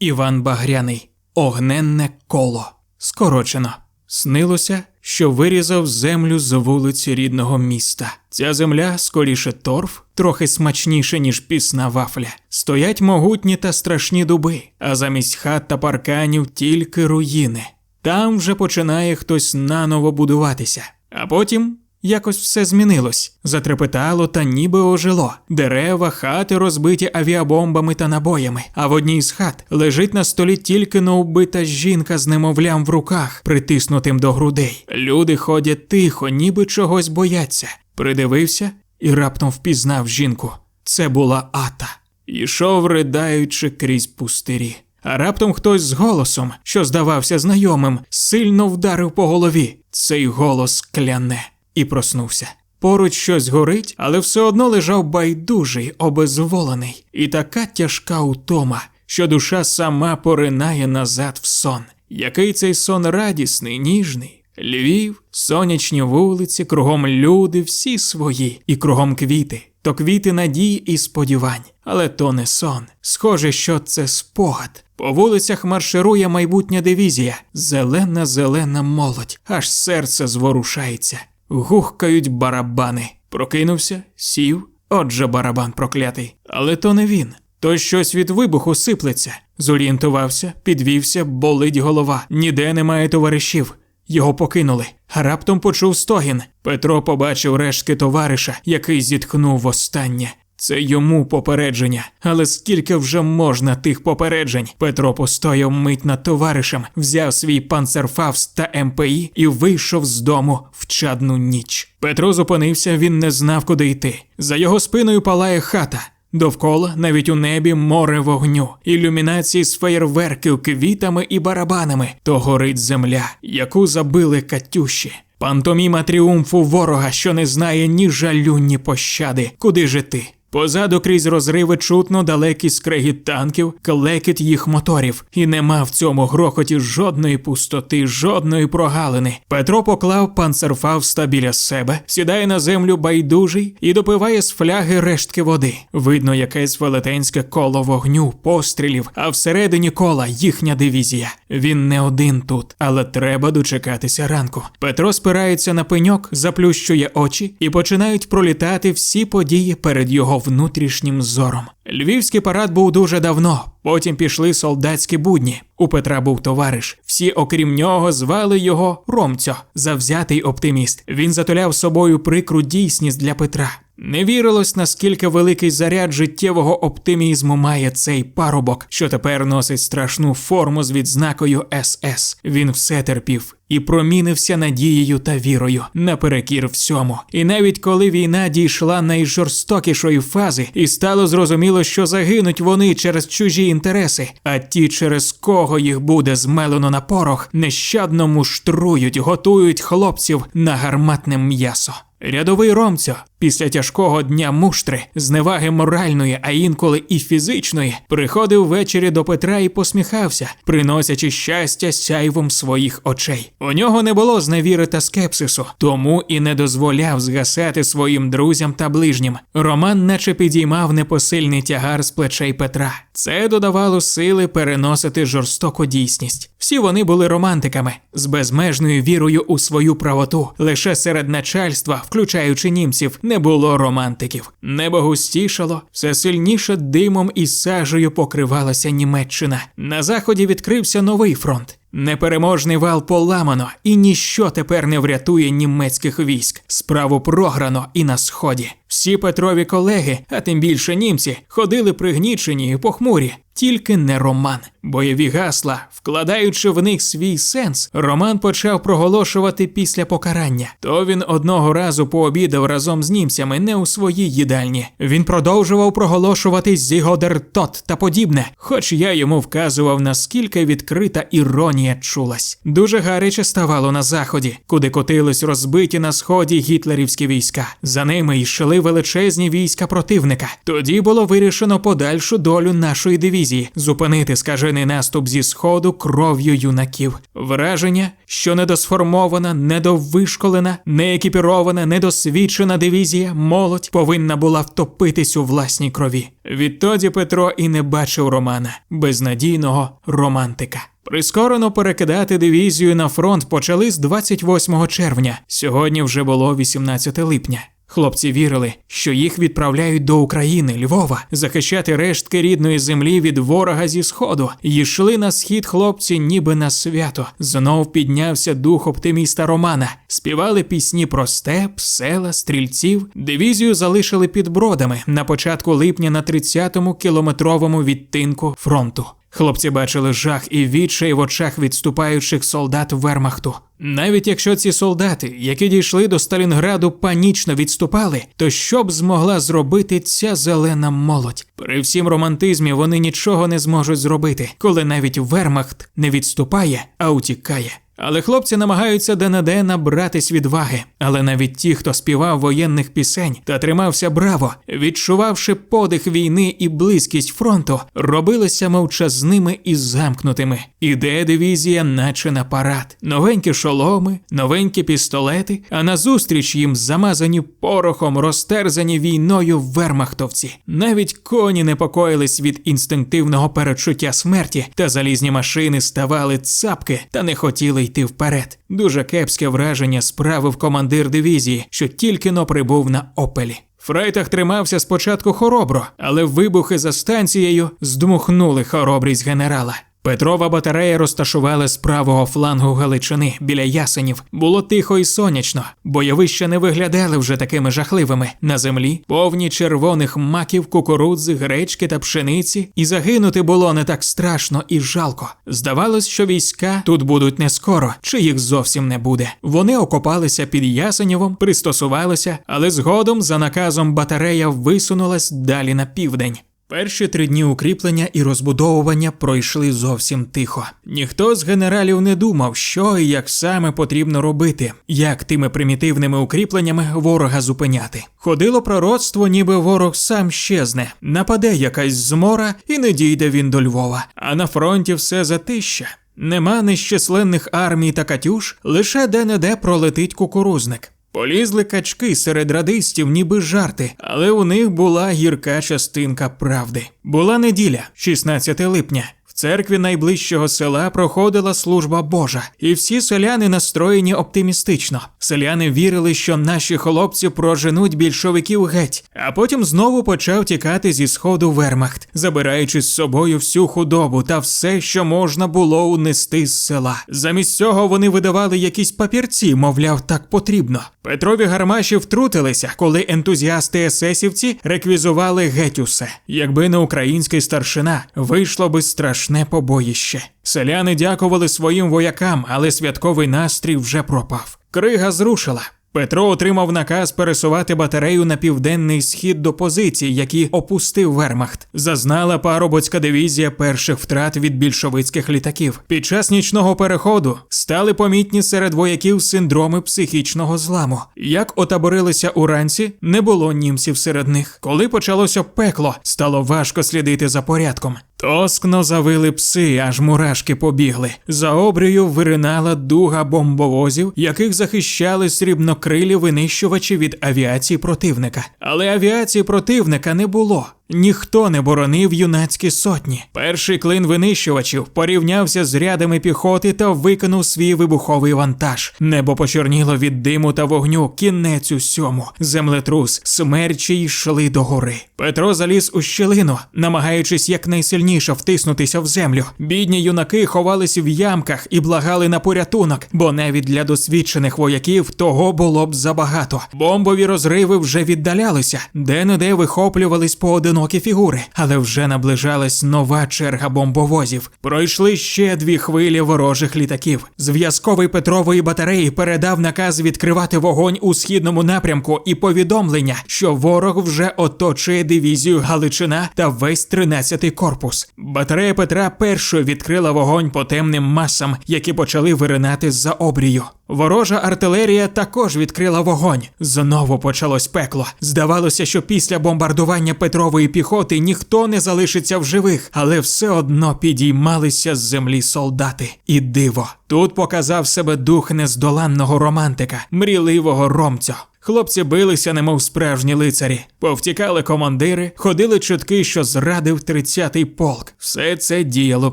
Іван Багряний. Огненне коло. Скорочено. Снилося, що вирізав землю з вулиці рідного міста. Ця земля, скоріше торф, трохи смачніше, ніж пісна вафля. Стоять могутні та страшні дуби, а замість хат та парканів тільки руїни. Там вже починає хтось наново будуватися. А потім якось все змінилось, затрепетало та ніби ожило. Дерева, хати розбиті авіабомбами та набоями. А в одній з хат лежить на столі тільки но вбита жінка з немовлям в руках, притиснутим до грудей. Люди ходять тихо, ніби чогось бояться. Придивився і раптом впізнав жінку. Це була Ата. Ішов, ридаючи крізь пустирі. А раптом хтось з голосом, що здавався знайомим, сильно вдарив по голові. Цей голос кляне і проснувся. Поруч щось горить, але все одно лежав байдужий, обезволений, і така тяжка утома, що душа сама поринає назад в сон. Який цей сон радісний, ніжний. Львів, сонячні вулиці, кругом люди, всі свої, і кругом квіти, то квіти надій і сподівань, але то не сон. Схоже, що це спогад. По вулицях марширує майбутня дивізія, зелена, зелена молодь, аж серце зворушається. Гухкають барабани. Прокинувся, сів, отже барабан проклятий. Але то не він. То щось від вибуху сиплеться. Зорієнтувався, підвівся, болить голова. Ніде немає товаришів. Його покинули. Раптом почув стогін. Петро побачив рештки товариша, який зітхнув востаннє. Це йому попередження, але скільки вже можна тих попереджень? Петро постояв мить над товаришем, взяв свій панцерфавст та МПІ і вийшов з дому в чадну ніч. Петро зупинився, він не знав, куди йти. За його спиною палає хата. Довкола, навіть у небі, море вогню, ілюмінації з феєрверків, квітами і барабанами, то горить земля, яку забили катюші. Пантоміма тріумфу ворога, що не знає ні жалю, ні пощади. Куди же ти? Позаду крізь розриви чутно далекий скрегіт танків, клекіт їх моторів, і нема в цьому грохоті жодної пустоти, жодної прогалини. Петро поклав панцерфавста біля себе, сідає на землю байдужий і допиває з фляги рештки води. Видно, якесь велетенське коло вогню, пострілів, а всередині кола їхня дивізія. Він не один тут, але треба дочекатися ранку. Петро спирається на пеньок, заплющує очі і починають пролітати всі події перед його внутрішнім зором. Львівський парад був дуже давно. Потім пішли солдатські будні. У Петра був товариш. Всі, окрім нього, звали його Ромцьо, завзятий оптиміст. Він затуляв собою прикру дійсність для Петра. Не вірилось, наскільки великий заряд життєвого оптимізму має цей парубок, що тепер носить страшну форму з відзнакою СС. Він все терпів і промінився надією та вірою наперекір всьому. І навіть коли війна дійшла найжорстокішої фази, і стало зрозуміло, що загинуть вони через чужі інтереси, а ті, через кого їх буде змелено на порох, нещадно муштрують, готують хлопців на гарматне м'ясо. Рядовий Ромцьо після тяжкого дня муштри, зневаги моральної, а інколи і фізичної, приходив ввечері до Петра і посміхався, приносячи щастя сяйвом своїх очей. У нього не було зневіри та скепсису, тому і не дозволяв згасати своїм друзям та ближнім. Роман, наче підіймав непосильний тягар з плечей Петра. Це додавало сили переносити жорстоку дійсність. Всі вони були романтиками з безмежною вірою у свою правоту. Лише серед начальства, включаючи німців, не було романтиків. Небо густішало, все сильніше димом і сажею покривалася Німеччина. На заході відкрився новий фронт. Непереможний вал поламано, і ніщо тепер не врятує німецьких військ. Справу програно і на сході. Всі Петрові колеги, а тим більше німці, ходили пригнічені і похмурі. Тільки не Роман. Бойові гасла, вкладаючи в них свій сенс, Роман почав проголошувати після покарання. То він одного разу пообідав разом з німцями не у своїй їдальні. Він продовжував проголошувати зігодертот та подібне, хоч я йому вказував, наскільки відкрита іронія чулась. Дуже гаряче ставало на заході, куди котились розбиті на сході гітлерівські війська. За ними йшли величезні війська противника. Тоді було вирішено подальшу долю нашої дивізії. Дивізії зупинити скажений наступ зі сходу кров'ю юнаків. Враження, що недосформована, недовишколена, неекіпірована, недосвідчена дивізія, молодь повинна була втопитись у власній крові. Відтоді Петро і не бачив Романа, безнадійного романтика. Прискорено перекидати дивізію на фронт почали з 28 червня. Сьогодні вже було 18 липня. Хлопці вірили, що їх відправляють до України, Львова, захищати рештки рідної землі від ворога зі сходу. Йшли на схід хлопці, ніби на свято. Знов піднявся дух оптиміста Романа. Співали пісні про степ, села, стрільців. Дивізію залишили під бродами на початку липня на 30-му кілометровому відтинку фронту. Хлопці бачили жах і відчай в очах відступаючих солдат Вермахту. Навіть якщо ці солдати, які дійшли до Сталінграду, панічно відступали, то що б змогла зробити ця зелена молодь? При всім романтизмі вони нічого не зможуть зробити, коли навіть Вермахт не відступає, а утікає. Але хлопці намагаються де-не-де набратись відваги. Але навіть ті, хто співав воєнних пісень та тримався браво, відчувавши подих війни і близькість фронту, робилися мовчазними і замкнутими. Іде дивізія, наче на парад, новенькі шоломи, новенькі пістолети, а назустріч їм замазані порохом, розтерзані війною вермахтовці. Навіть коні непокоїлись від інстинктивного перечуття смерті, та залізні машини ставали цапки та не хотіли йти вперед. Дуже кепське враження справив командир дивізії, що тільки но прибув на опелі. Фрейтах тримався спочатку хоробро, але вибухи за станцією здмухнули хоробрість генерала. Петрова батарея розташувала з правого флангу Галичини біля ясенів. Було тихо і сонячно. Бойовища не виглядали вже такими жахливими. На землі повні червоних маків, кукурудзи, гречки та пшениці, і загинути було не так страшно і жалко. Здавалось, що війська тут будуть не скоро, чи їх зовсім не буде. Вони окопалися під Ясенєвом, пристосувалися, але згодом за наказом батарея висунулась далі на південь. Перші три дні укріплення і розбудовування пройшли зовсім тихо. Ніхто з генералів не думав, що і як саме потрібно робити, як тими примітивними укріпленнями ворога зупиняти. Ходило пророцтво, ніби ворог сам щезне, нападе якась змора і не дійде він до Львова. А на фронті все затища. Нема нещисленних армій та катюш, лише де-не-де пролетить кукурузник. Полізли качки серед радистів, ніби жарти, але у них була гірка частинка правди. Була неділя, 16 липня. Церкві найближчого села проходила служба Божа, і всі селяни настроєні оптимістично. Селяни вірили, що наші хлопці проженуть більшовиків геть, а потім знову почав тікати зі сходу Вермахт, забираючи з собою всю худобу та все, що можна було унести з села. Замість цього вони видавали якісь папірці, мовляв, так потрібно. Петрові гармаші втрутилися, коли ентузіасти есесівці реквізували геть усе. Якби не український старшина, вийшло би страшне побоїще. Селяни дякували своїм воякам, але святковий настрій вже пропав. Крига зрушила. Петро отримав наказ пересувати батарею на південний схід до позицій, які опустив Вермахт. Зазнала парубоцька дивізія перших втрат від більшовицьких літаків. Під час нічного переходу стали помітні серед вояків синдроми психічного зламу. Як отаборилися уранці, не було німців серед них. Коли почалося пекло, стало важко слідити за порядком. Тоскно завили пси, аж мурашки побігли. За обрію виринала дуга бомбовозів, яких захищали срібнокрилі винищувачі від авіації противника. Але авіації противника не було. Ніхто не боронив юнацькі сотні. Перший клин винищувачів порівнявся з рядами піхоти та викинув свій вибуховий вантаж. Небо почорніло від диму та вогню, кінець усьому. Землетрус, смерчі йшли до гори. Петро заліз у щелину, намагаючись якнайсильніше втиснутися в землю. Бідні юнаки ховались в ямках і благали на порятунок, бо навіть для досвідчених вояків того було б забагато. Бомбові розриви вже віддалялися, де-не-де вихоплювались поодинокі фігури, але вже наближалась нова черга бомбовозів. Пройшли ще дві хвилі ворожих літаків. Зв'язковий Петрової батареї передав наказ відкривати вогонь у східному напрямку і повідомлення, що ворог вже оточує дивізію Галичина та весь 13-й корпус. Батарея Петра першою відкрила вогонь по темним масам, які почали виринати з-за обрію. Ворожа артилерія також відкрила вогонь. Знову почалось пекло. Здавалося, що після бомбардування Петрової піхоти ніхто не залишиться в живих, але все одно підіймалися з землі солдати. І диво. Тут показав себе дух нездоланного романтика, мрійливого ромця. Хлопці билися, немов справжні лицарі, повтікали командири, ходили чутки, що зрадив 30-й полк. Все це діяло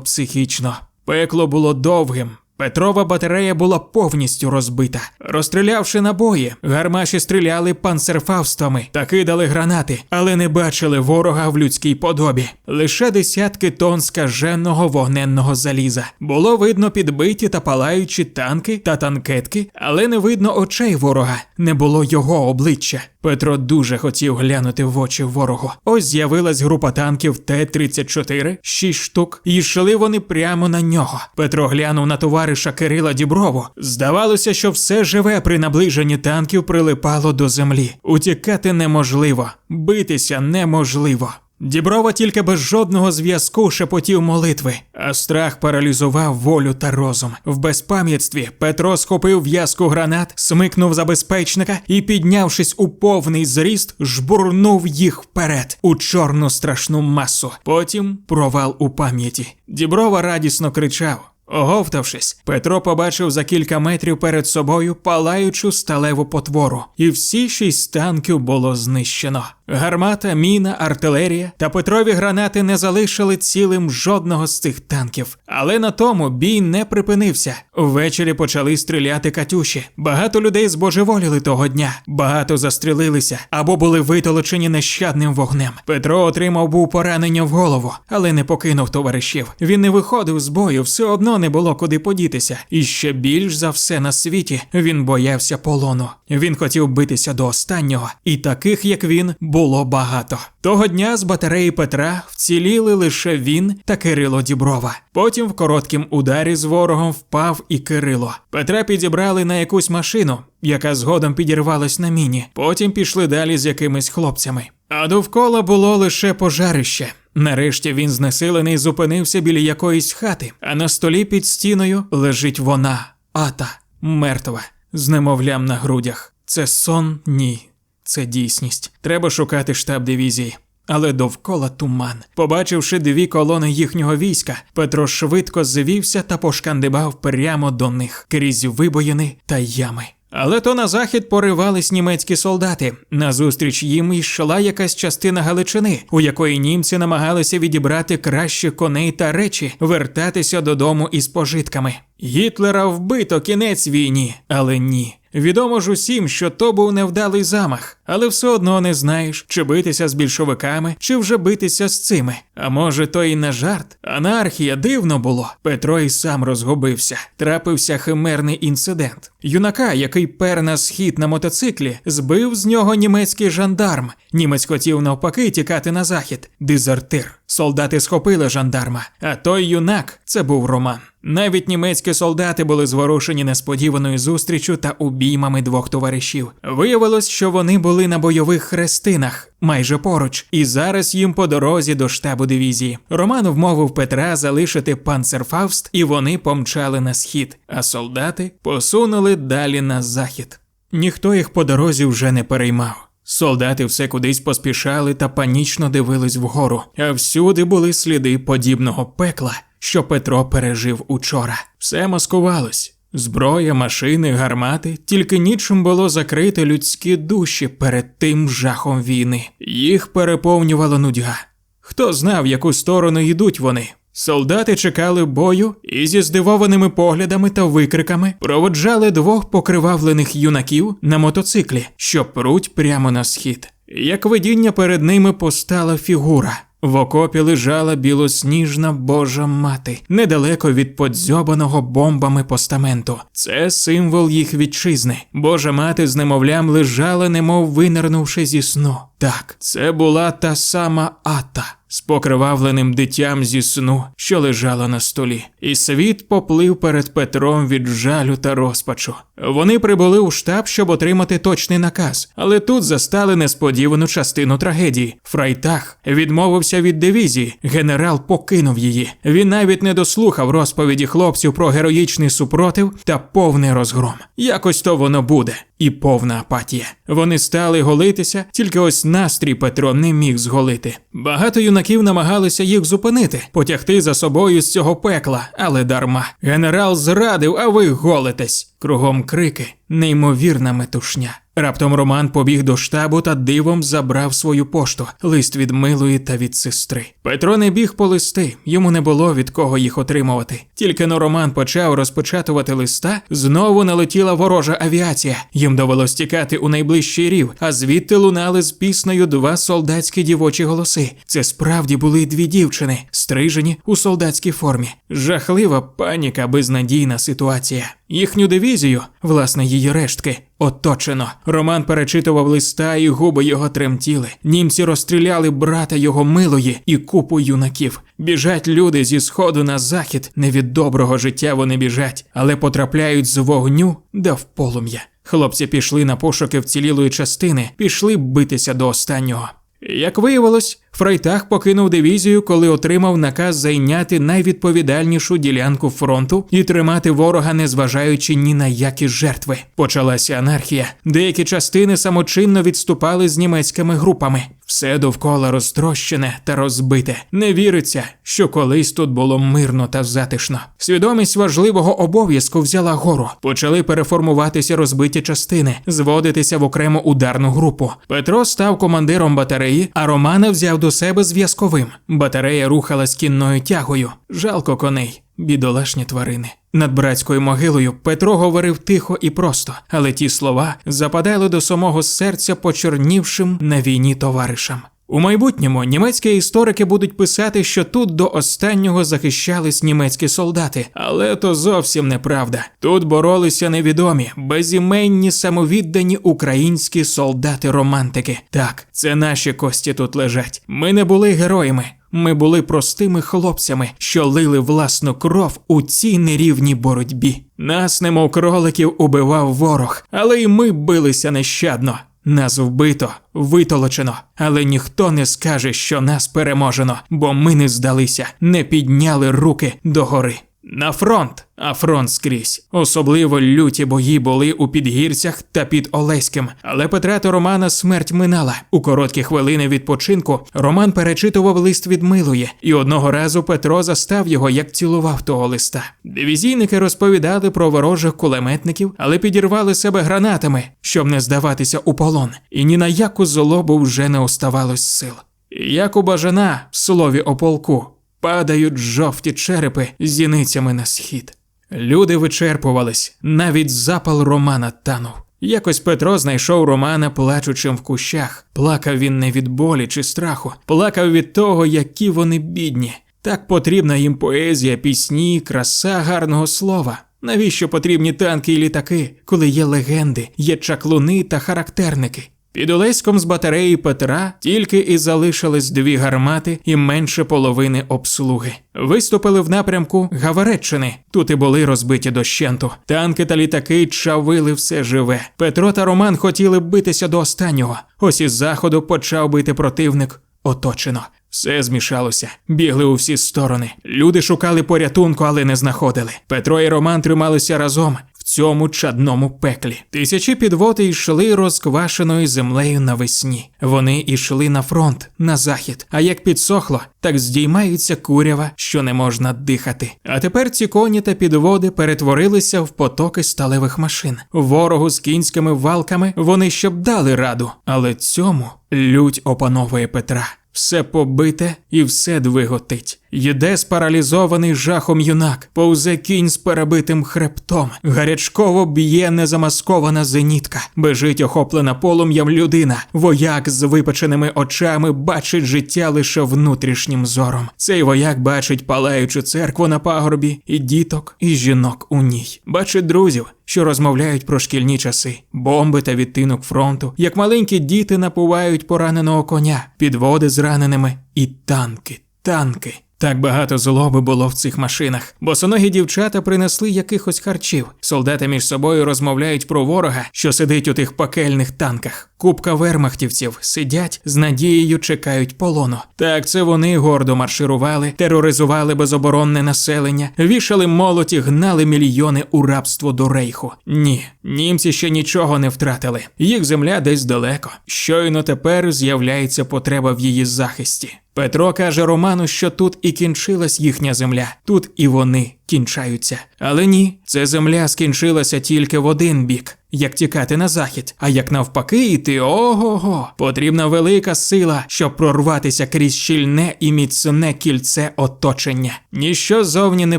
психічно. Пекло було довгим. Петрова батарея була повністю розбита. Розстрілявши набої, гармаші стріляли панцерфавствами та кидали гранати, але не бачили ворога в людській подобі. Лише десятки тонн скаженого вогненного заліза. Було видно підбиті та палаючі танки та танкетки, але не видно очей ворога, не було його обличчя. Петро дуже хотів глянути в очі ворогу. Ось з'явилась група танків Т-34, шість штук, і йшли вони прямо на нього. Петро глянув на товариша Кирила Діброву. Здавалося, що все живе при наближенні танків прилипало до землі. Утікати неможливо, битися неможливо. Діброва тільки без жодного зв'язку шепотів молитви, а страх паралізував волю та розум. В безпам'ятстві Петро схопив в'язку гранат, смикнув за безпечника і, піднявшись у повний зріст, жбурнув їх вперед у чорну страшну масу. Потім провал у пам'яті. Діброва радісно кричав. Оговтавшись, Петро побачив за кілька метрів перед собою палаючу сталеву потвору, і всі шість танків було знищено. Гармата, міна, артилерія та Петрові гранати не залишили цілим жодного з цих танків. Але на тому бій не припинився. Ввечері почали стріляти катюші. Багато людей збожеволіли того дня, багато застрілилися або були витолочені нещадним вогнем. Петро отримав був поранення в голову, але не покинув товаришів. Він не виходив з бою, все одно не було куди подітися. І ще більш за все на світі він боявся полону. Він хотів битися до останнього, і таких, як він, було багато. Того дня з батареї Петра вціліли лише він та Кирило Діброва. Потім в короткім ударі з ворогом впав і Кирило. Петра підібрали на якусь машину, яка згодом підірвалась на міні. Потім пішли далі з якимись хлопцями. А довкола було лише пожарище. Нарешті він знесилений зупинився біля якоїсь хати, а на столі під стіною лежить вона, ата, мертва, з немовлям на грудях. Це сон? Ні. Це дійсність. Треба шукати штаб дивізії. Але довкола туман. Побачивши дві колони їхнього війська, Петро швидко звівся та пошкандибав прямо до них крізь вибоїни та ями. Але то на захід поривались німецькі солдати. Назустріч їм йшла якась частина Галичини, у якої німці намагалися відібрати краще коней та речі, вертатися додому із пожитками. Гітлера вбито кінець війні, але ні. Відомо ж усім, що то був невдалий замах, але все одно не знаєш, чи битися з більшовиками, чи вже битися з цими. А може, то і не жарт. Анархія дивно було. Петро і сам розгубився. Трапився химерний інцидент. Юнака, який пер на схід на мотоциклі, збив з нього німецький жандарм. Німець хотів навпаки тікати на захід. Дезертир. Солдати схопили жандарма, а той юнак це був Роман. Навіть німецькі солдати були зворушені несподіваною зустрічю та обіймами двох товаришів. Виявилось, що вони були на бойових хрестинах майже поруч, і зараз їм по дорозі до штабу дивізії. Роман вмовив Петра залишити панцерфауст, і вони помчали на схід, а солдати посунули далі на захід. Ніхто їх по дорозі вже не переймав. Солдати все кудись поспішали та панічно дивились вгору, а всюди були сліди подібного пекла, що Петро пережив учора. Все маскувалось. Зброя, машини, гармати, тільки нічим було закрити людські душі перед тим жахом війни. Їх переповнювала нудьга. Хто знав, яку сторону йдуть вони? Солдати чекали бою і зі здивованими поглядами та викриками проводжали двох покривавлених юнаків на мотоциклі, що пруть прямо на схід. Як видіння перед ними постала фігура. В окопі лежала білосніжна Божа мати, недалеко від подзьобаного бомбами постаменту. Це символ їх вітчизни. Божа мати з немовлям лежала, немов винирнувши зі сну. Так, це була та сама ата. з покривавленим дитям зі сну, що лежала на столі, і світ поплив перед Петром від жалю та розпачу. Вони прибули у штаб, щоб отримати точний наказ, але тут застали несподівану частину трагедії. Фрайтах відмовився від дивізії. Генерал покинув її. Він навіть не дослухав розповіді хлопців про героїчний супротив та повний розгром. Якось то воно буде, і повна апатія. Вони стали голитися, тільки ось настрій Петро не міг зголити. Багато юнаків намагалися їх зупинити, потягти за собою з цього пекла, але дарма. Генерал зрадив, а ви голитесь. Кругом крики, неймовірна метушня. Раптом Роман побіг до штабу та дивом забрав свою пошту, лист від милої та від сестри. Петро не біг по листи, йому не було від кого їх отримувати. Тільки но Роман почав розпечатувати листа, знову налетіла ворожа авіація. Їм довелось тікати у найближчий рів, а звідти лунали з піснею два солдатські дівочі голоси. Це справді були дві дівчини, стрижені у солдатській формі. Жахлива паніка, безнадійна ситуація. Їхню дивізію, власне, її рештки, оточено. Роман перечитував листа, і губи його тремтіли. Німці розстріляли брата його милої і купу юнаків. Біжать люди зі сходу на захід. Не від доброго життя вони біжать, але потрапляють з вогню да в полум'я. Хлопці пішли на пошуки вцілілої частини, пішли битися до останнього. Як виявилось, Фрейтах покинув дивізію, коли отримав наказ зайняти найвідповідальнішу ділянку фронту і тримати ворога, незважаючи ні на які жертви. Почалася анархія. Деякі частини самочинно відступали з німецькими групами. Все довкола розтрощене та розбите. Не віриться, що колись тут було мирно та затишно. Свідомість важливого обов'язку взяла гору. Почали переформуватися розбиті частини, зводитися в окрему ударну групу. Петро став командиром батареї, а Романа взяв до себе зв'язковим. Батарея рухалась кінною тягою. Жалко коней. Бідолашні тварини. Над братською могилою Петро говорив тихо і просто, але ті слова западали до самого серця почорнівшим на війні товаришам. У майбутньому німецькі історики будуть писати, що тут до останнього захищались німецькі солдати, але то зовсім неправда. Тут боролися невідомі, безіменні самовіддані українські солдати-романтики. Так, це наші кості тут лежать. Ми не були героями. Ми були простими хлопцями, що лили власну кров у цій нерівній боротьбі. Нас, немов кроликів, убивав ворог, але й ми билися нещадно. Нас вбито, витолочено, але ніхто не скаже, що нас переможено, бо ми не здалися, не підняли руки догори. На фронт, а фронт скрізь. Особливо люті бої були у підгірцях та під Олеським. Але Петра та Романа смерть минала. У короткі хвилини відпочинку Роман перечитував лист від милої, і одного разу Петро застав його, як цілував того листа. Дивізійники розповідали про ворожих кулеметників, але підірвали себе гранатами, щоб не здаватися у полон. І ні на яку злобу вже не оставалось сил. Як у бажана в слові о полку. Падають жовті черепи зіницями на схід. Люди вичерпувались, навіть запал Романа танув. Якось Петро знайшов Романа плачучим в кущах. Плакав він не від болі чи страху, плакав від того, які вони бідні. Так потрібна їм поезія, пісні, краса гарного слова. Навіщо потрібні танки і літаки, коли є легенди, є чаклуни та характерники? Під Олеськом з батареї Петра тільки і залишились дві гармати і менше половини обслуги. Виступили в напрямку Гавареччини. Тут і були розбиті дощенту. Танки та літаки чавили все живе. Петро та Роман хотіли битися до останнього. Ось із заходу почав бити противник. Оточено. Все змішалося, бігли у всі сторони. Люди шукали порятунку, але не знаходили. Петро і Роман трималися разом цьому чадному пеклі. Тисячі підводи йшли розквашеною землею навесні. Вони йшли на фронт, на захід. А як підсохло, так здіймається курява, що не можна дихати. А тепер ці коні та підводи перетворилися в потоки сталевих машин. Ворогу з кінськими валками вони щоб дали раду, але цьому лють опановує Петра. Все побите і все двиготить. Йде спаралізований жахом юнак, повзе кінь з перебитим хребтом. Гарячково б'є незамаскована зенітка. Бежить охоплена полум'ям людина. Вояк з випеченими очами бачить життя лише внутрішнім зором. Цей вояк бачить палаючу церкву на пагорбі, і діток, і жінок у ній. Бачить друзів, що розмовляють про шкільні часи, бомби та відтинок фронту, як маленькі діти напувають пораненого коня, підводи з раненими і танки, танки. Так багато злоби було в цих машинах. Босоногі дівчата принесли якихось харчів. Солдати між собою розмовляють про ворога, що сидить у тих пекельних танках. Купка вермахтівців сидять з надією чекають полону. Так це вони гордо марширували, тероризували безоборонне населення, вішали молоті, гнали мільйони у рабство до рейху. Ні, німці ще нічого не втратили. Їх земля десь далеко. Щойно тепер з'являється потреба в її захисті. Петро каже Роману, що тут і кінчилась їхня земля, тут і вони кінчаються. Але ні, ця земля скінчилася тільки в один бік. Як тікати на захід, а як навпаки йти ого-го, потрібна велика сила, щоб прорватися крізь щільне і міцне кільце оточення. Ніщо зовні не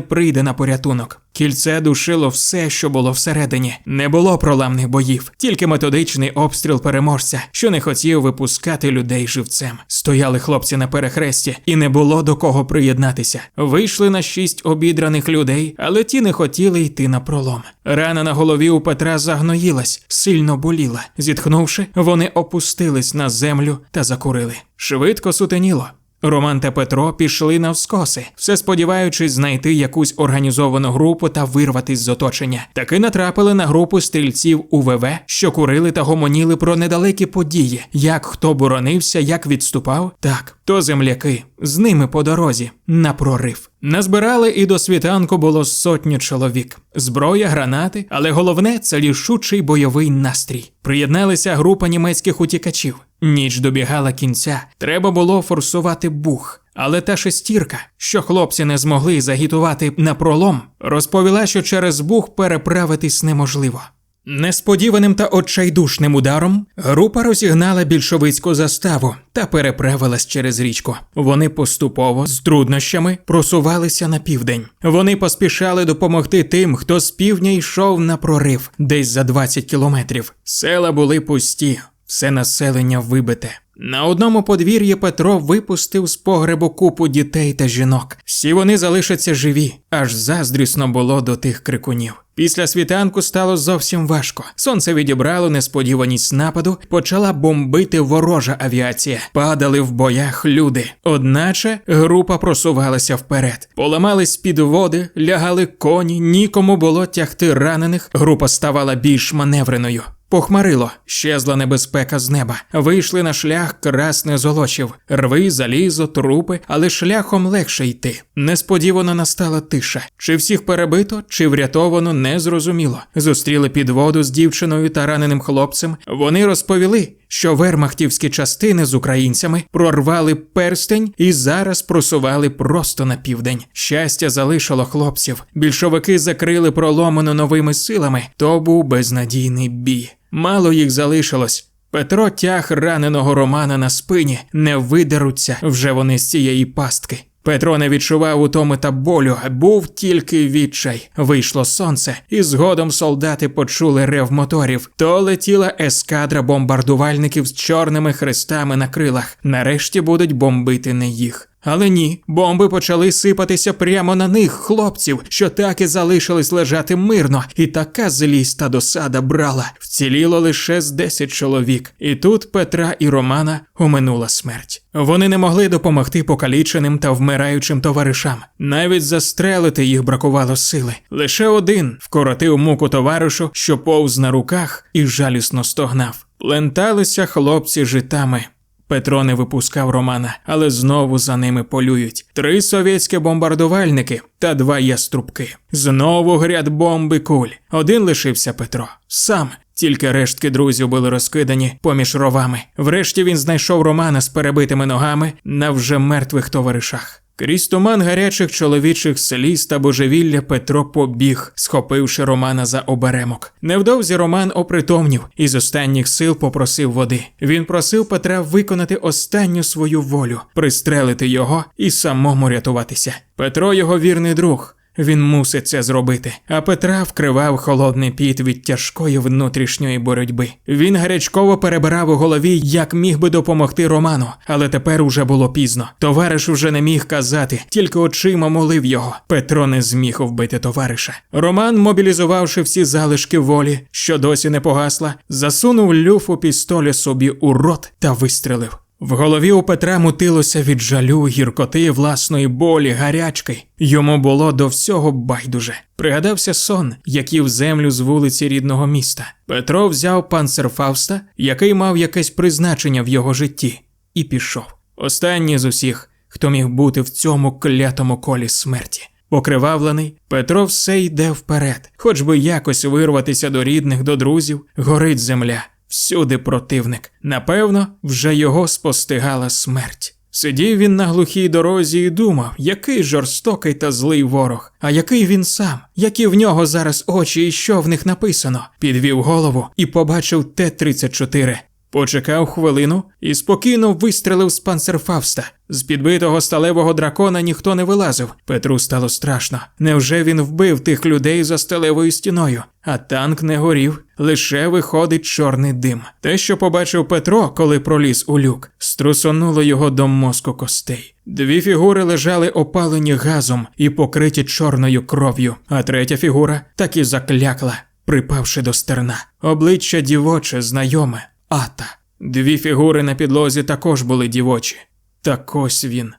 прийде на порятунок. Кільце душило все, що було всередині. Не було проламних боїв, тільки методичний обстріл переможця, що не хотів випускати людей живцем. Стояли хлопці на перехресті, і не було до кого приєднатися. Вийшли на шість обідраних людей, але ті не хотіли йти на пролом. Рана на голові у Петра загноїлась, сильно боліла. Зітхнувши, вони опустились на землю та закурили. Швидко сутеніло. Роман та Петро пішли навскоси, все сподіваючись знайти якусь організовану групу та вирватись з оточення. Таки натрапили на групу стрільців УВВ, що курили та гомоніли про недалекі події, як хто боронився, як відступав. Так, то земляки з ними по дорозі на прорив. Назбирали і до світанку було сотню чоловік. Зброя, гранати, але головне це рішучий бойовий настрій. Приєдналися група німецьких утікачів. Ніч добігала кінця, треба було форсувати бух. Але та шестірка, що хлопці не змогли загітувати на пролом, розповіла, що через бух переправитись неможливо. Несподіваним та отчайдушним ударом група розігнала більшовицьку заставу та переправилась через річку. Вони поступово з труднощами просувалися на південь. Вони поспішали допомогти тим, хто з півдня йшов на прорив, десь за 20 кілометрів. Села були пусті, все населення вибите. На одному подвір'ї Петро випустив з погребу купу дітей та жінок. Всі вони залишаться живі, аж заздрісно було до тих крикунів. Після світанку стало зовсім важко. Сонце відібрало несподіваність нападу, почала бомбити ворожа авіація. Падали в боях люди. Одначе група просувалася вперед. Поламались підводи, лягали коні, нікому було тягти ранених. Група ставала більш маневреною. Похмарило, щезла небезпека з неба. Вийшли на шлях красне золочів, рви, залізо, трупи, але шляхом легше йти. Несподівано настала тиша. Чи всіх перебито, чи врятовано, не зрозуміло. Зустріли підводу з дівчиною та раненим хлопцем. Вони розповіли, що вермахтівські частини з українцями прорвали перстень і зараз просували просто на південь. Щастя залишило хлопців. Більшовики закрили проломану новими силами. То був безнадійний бій. Мало їх залишилось. Петро тяг раненого Романа на спині, не видеруться вже вони з цієї пастки. Петро не відчував утоми та болю, був тільки відчай. Вийшло сонце, і згодом солдати почули рев моторів. То летіла ескадра бомбардувальників з чорними хрестами на крилах. Нарешті будуть бомбити не їх. Але ні, бомби почали сипатися прямо на них, хлопців, що так і залишились лежати мирно, і така злість та досада брала. Вціліло лише з 10 чоловік, і тут Петра і Романа оминула смерть. Вони не могли допомогти покаліченим та вмираючим товаришам. Навіть застрелити їх бракувало сили. Лише один вкоротив муку товаришу, що повз на руках і жалісно стогнав. Пленталися хлопці житами. Петро не випускав Романа, але знову за ними полюють. Три совєтські бомбардувальники та два яструбки. Знову гряд бомби куль. Один лишився Петро. Сам. Тільки рештки друзів були розкидані поміж ровами. Врешті він знайшов Романа з перебитими ногами на вже мертвих товаришах. Крізь туман гарячих чоловічих сліз та божевілля Петро побіг, схопивши Романа за оберемок. Невдовзі Роман опритомнів і з останніх сил попросив води. Він просив Петра виконати останню свою волю, пристрелити його і самому рятуватися. Петро його вірний друг. Він мусить це зробити. А Петра вкривав холодний піт від тяжкої внутрішньої боротьби. Він гарячково перебирав у голові, як міг би допомогти Роману, але тепер уже було пізно. Товариш уже не міг казати, тільки очима молив його. Петро не зміг вбити товариша. Роман, мобілізувавши всі залишки волі, що досі не погасла, засунув люфу пістоля собі у рот та вистрелив. В голові у Петра мутилося від жалю, гіркоти, власної болі, гарячки. Йому було до всього байдуже. Пригадався сон, який в землю з вулиці рідного міста. Петро взяв панцерфауста, який мав якесь призначення в його житті, і пішов. Останній з усіх, хто міг бути в цьому клятому колі смерті. Покривавлений, Петро все йде вперед, хоч би якось вирватися до рідних, до друзів, горить земля. Всюди противник. Напевно, вже його спостигала смерть. Сидів він на глухій дорозі і думав, який жорстокий та злий ворог, а який він сам, які в нього зараз очі і що в них написано. Підвів голову і побачив Т-34. Почекав хвилину і спокійно вистрелив з панцерфавста. З підбитого сталевого дракона ніхто не вилазив. Петру стало страшно. Невже він вбив тих людей за сталевою стіною? А танк не горів, лише виходить чорний дим. Те, що побачив Петро, коли проліз у люк, струсонуло його до мозку костей. Дві фігури лежали опалені газом і покриті чорною кров'ю, а третя фігура так і заклякла, припавши до стерна. Обличчя дівоче, знайоме. Ата. Дві фігури на підлозі також були дівочі. Так ось він,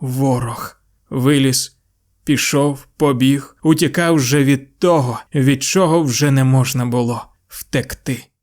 ворог. Виліз, пішов, побіг, утікав вже від того, від чого вже не можна було втекти.